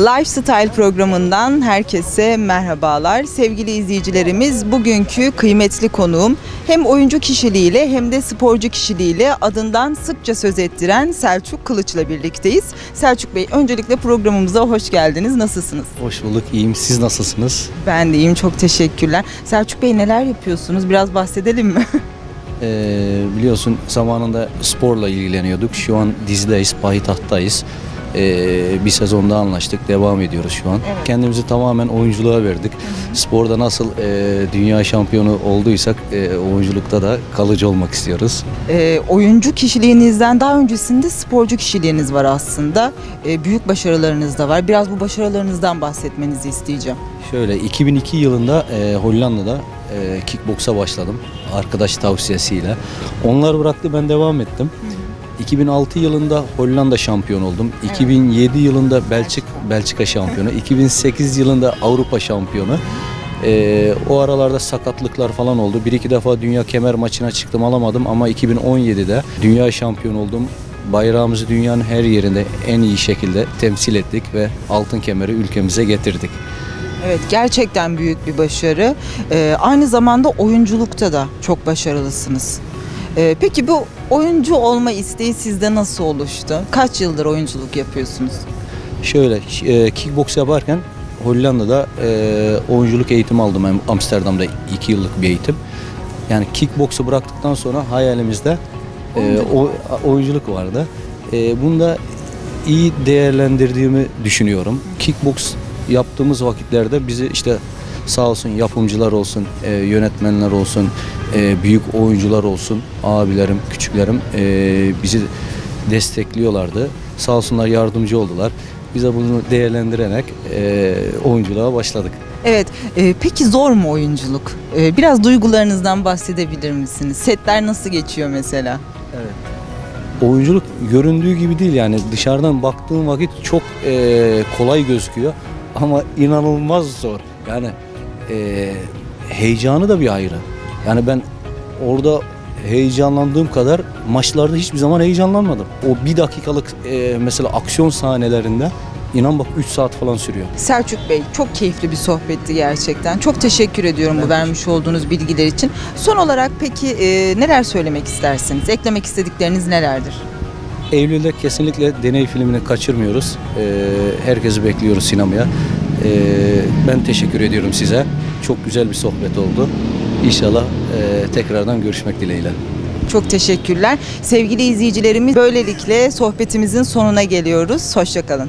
Lifestyle programından herkese merhabalar. Sevgili izleyicilerimiz bugünkü kıymetli konuğum hem oyuncu kişiliğiyle hem de sporcu kişiliğiyle adından sıkça söz ettiren Selçuk Kılıç'la birlikteyiz. Selçuk Bey öncelikle programımıza hoş geldiniz. Nasılsınız? Hoş bulduk, iyiyim. Siz nasılsınız? Ben de iyiyim. Çok teşekkürler. Selçuk Bey neler yapıyorsunuz? Biraz bahsedelim mi? Ee, biliyorsun zamanında sporla ilgileniyorduk. Şu an dizideyiz, payitahttayız. Ee, bir sezonda anlaştık, devam ediyoruz şu an. Evet. Kendimizi tamamen oyunculuğa verdik. Sporda nasıl e, dünya şampiyonu olduysak e, oyunculukta da kalıcı olmak istiyoruz. Ee, oyuncu kişiliğinizden daha öncesinde sporcu kişiliğiniz var aslında. Ee, büyük başarılarınız da var. Biraz bu başarılarınızdan bahsetmenizi isteyeceğim. Şöyle 2002 yılında e, Hollanda'da e, kickboksa başladım arkadaş tavsiyesiyle. Onlar bıraktı ben devam ettim. 2006 yılında Hollanda şampiyon oldum. 2007 yılında Belçik Belçika şampiyonu. 2008 yılında Avrupa şampiyonu. E, o aralarda sakatlıklar falan oldu. Bir iki defa dünya kemer maçına çıktım alamadım ama 2017'de dünya şampiyon oldum. Bayrağımızı dünyanın her yerinde en iyi şekilde temsil ettik ve altın kemeri ülkemize getirdik. Evet gerçekten büyük bir başarı. Ee, aynı zamanda oyunculukta da çok başarılısınız. Ee, peki bu oyuncu olma isteği sizde nasıl oluştu? Kaç yıldır oyunculuk yapıyorsunuz? Şöyle e, kickbox yaparken Hollanda'da e, oyunculuk eğitimi aldım Am- Amsterdam'da 2 yıllık bir eğitim. Yani kickboksu bıraktıktan sonra hayalimizde e, o, oyunculuk vardı. E, bunu da iyi değerlendirdiğimi düşünüyorum. Kickbox yaptığımız vakitlerde bizi işte sağ olsun yapımcılar olsun, e, yönetmenler olsun, e, büyük oyuncular olsun, abilerim, küçüklerim e, bizi destekliyorlardı. Sağ olsunlar yardımcı oldular. Bize bunu değerlendirerek e, oyunculuğa başladık. Evet, e, peki zor mu oyunculuk? E, biraz duygularınızdan bahsedebilir misiniz? Setler nasıl geçiyor mesela? Oyunculuk göründüğü gibi değil yani dışarıdan baktığım vakit çok e, kolay gözüküyor ama inanılmaz zor. Yani e, heyecanı da bir ayrı. Yani ben orada heyecanlandığım kadar maçlarda hiçbir zaman heyecanlanmadım. O bir dakikalık e, mesela aksiyon sahnelerinde inan bak 3 saat falan sürüyor. Selçuk Bey çok keyifli bir sohbetti gerçekten. Çok teşekkür ediyorum bu vermiş olduğunuz bilgiler için. Son olarak peki e, neler söylemek istersiniz? Eklemek istedikleriniz nelerdir? Eylül'de kesinlikle deney filmini kaçırmıyoruz. Ee, herkesi bekliyoruz sinemaya. Ee, ben teşekkür ediyorum size. Çok güzel bir sohbet oldu. İnşallah e, tekrardan görüşmek dileğiyle. Çok teşekkürler. Sevgili izleyicilerimiz böylelikle sohbetimizin sonuna geliyoruz. Hoşçakalın.